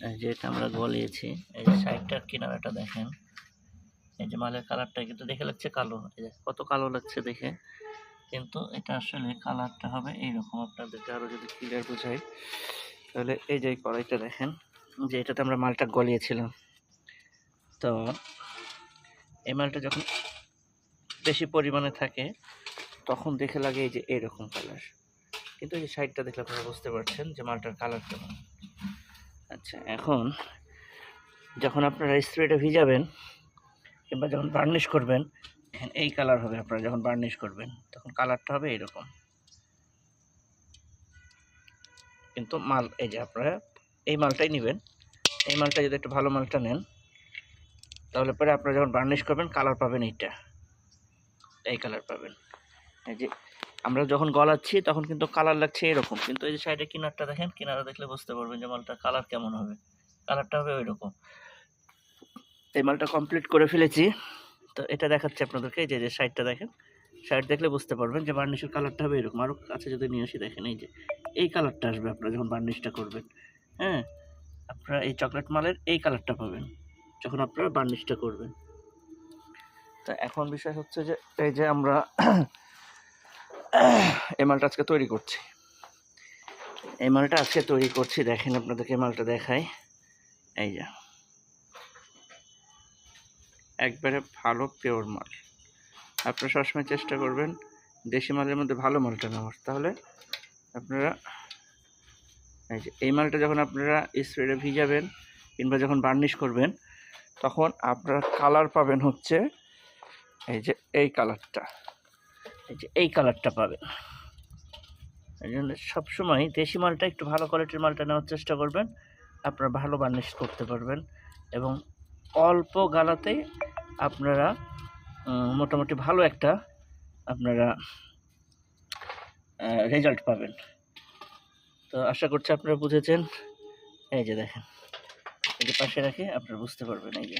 এই যে এটা আমরা গলিয়েছি। এই যে সাইডটার কিনারাটা দেখেন। এই যে মালের কালারটা কিন্তু দেখে লাগছে কালো। কত কালো লাগছে দেখে। কিন্তু এটা আসলে কালারটা হবে এইরকম আপনাদেরকে আরও যদি ক্লিয়ার বোঝাই। তাহলে এই যে কড়াইটা দেখেন, যে এটাতে আমরা মালটা গলিয়েছিলাম। তো এই মালটা যখন বেশি পরিমাণে থাকে, তখন দেখে লাগে এই যে এরকম কালার কিন্তু এই সাইডটা দেখলে আপনারা বুঝতে পারছেন যে মালটার কালার কেমন। আচ্ছা এখন যখন আপনারা স্প্রেটা ভিজাবেন কিংবা যখন বার্নিশ করবেন এই কালার হবে আপনারা যখন বার্নিশ করবেন, তখন কালারটা হবে এরকম। কিন্তু মাল, এই যে আপনারা এই মালটাই নেবেন। এই মালটা যদি একটু ভালো মালটা নেন, তাহলে পরে আপনারা যখন বার্নিশ করবেন, কালার পাবেন এইটা। এই কালার পাবেন। এই যে আমরা যখন গলাচ্ছি তখন কিন্তু কালার লাগছে এরকম। কিন্তু এই যে সাইডে কিনারটা দেখেন, কিনারা দেখলে বুঝতে পারবেন যে মালটা কালার কেমন হবে। কালারটা হবে ওই রকম এই মালটা কমপ্লিট করে ফেলেছি। তো এটা দেখাচ্ছে আপনাদেরকে, এই যে সাইডটা দেখেন। সাইড দেখলে বুঝতে পারবেন যে বার্নিশের কালারটা হবে এরকম। আরও কাছে যদি নিয়ে আসি, দেখেন এই যে, এই কালারটা আসবে আপনারা যখন বার্নিশটা করবেন। হ্যাঁ আপনারা এই চকলেট মালের এই কালারটা পাবেন, যখন আপনারা বার্নিশটা করবেন। তা এখন বিষয় হচ্ছে যে, এই যে আমরা এই মালটা আজকে তৈরি করছি। এই মালটা আজকে তৈরি করছি, দেখেন আপনাদেরকে মালটা দেখাই। এই যা। একবারে ভালো পিওর মাল। আপনারা সবসময় চেষ্টা করবেন দেশি মালের মধ্যে ভালো মালটা নেওয়ার। তাহলে আপনারা এই যে, এই মালটা যখন আপনারা স্প্রেডে ভিজাবেন কিংবা যখন বার্নিশ করবেন, তখন আপনারা কালার পাবেন হচ্ছে এই যে, এই কালারটা এই কালারটা পাবেন এই জন্য সবসময় দেশি মালটা একটু ভালো কোয়ালিটির মালটা নেওয়ার চেষ্টা করবেন। আপনারা ভালো বার্নিশ করতে পারবেন এবং অল্প গালাতেই আপনারা মোটামুটি ভালো একটা আপনারা রেজাল্ট পাবেন। তো আশা করছি আপনারা বুঝেছেন। এই যে দেখেন যে পাশে রাখে আপনারা বুঝতে পারবেন, এই যে।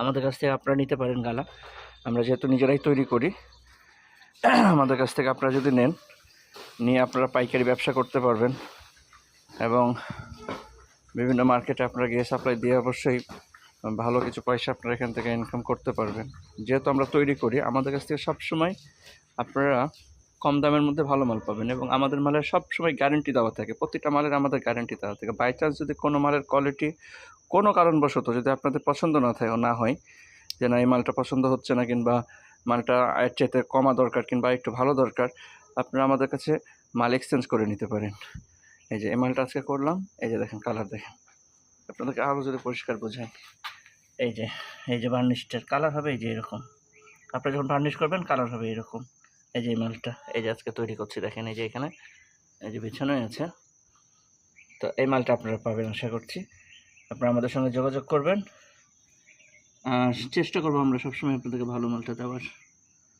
আমাদের কাছ থেকে আপনারা নিতে পারেন গালা। আমরা যেহেতু নিজেরাই তৈরি করি, আমাদের কাছ থেকে আপনারা যদি নেন, নিয়ে আপনারা পাইকারি ব্যবসা করতে পারবেন এবং বিভিন্ন মার্কেটে আপনারা গিয়ে সাপ্লাই দিয়ে অবশ্যই ভালো কিছু পয়সা আপনারা এখান থেকে ইনকাম করতে পারবেন। যেহেতু আমরা তৈরি করি, আমাদের কাছ থেকে সবসময় আপনারা কম দামের মধ্যে ভালো মাল পাবেন এবং আমাদের মালের সবসময় গ্যারেন্টি দেওয়া থাকে। প্রতিটা মালের আমাদের গ্যারেন্টি দেওয়া থাকে। বাই চান্স যদি কোনো মালের কোয়ালিটি কোনো কারণবশত যদি আপনাদের পছন্দ না থাকে না হয়, যে না, এই মালটা পছন্দ হচ্ছে না কিংবা মালটা এর চাইতে কমা দরকার কিংবা একটু ভালো দরকার, আপনারা আমাদের কাছে মাল এক্সচেঞ্জ করে নিতে পারেন। এই যে, এই মালটা আজকে করলাম। এই যে দেখেন কালার দেখেন। আপনাদেরকে আরও যদি পরিষ্কার বোঝাই। এই যে এই যে বার্নিশটার কালার হবে এই যে এরকম। আপনারা যখন বার্নিশ করবেন কালার হবে এরকম। এই যে মালটা, এই যে আজকে তৈরি করছি, দেখেন এই যে এখানে। এই যে বিছানায় আছে। তো এই মালটা আপনারা পাবেন, আশা করছি। আপনারা আমাদের সঙ্গে যোগাযোগ করবেন। চেষ্টা করব আমরা সবসময় আপনাদেরকে ভালো মালটা দেওয়ার।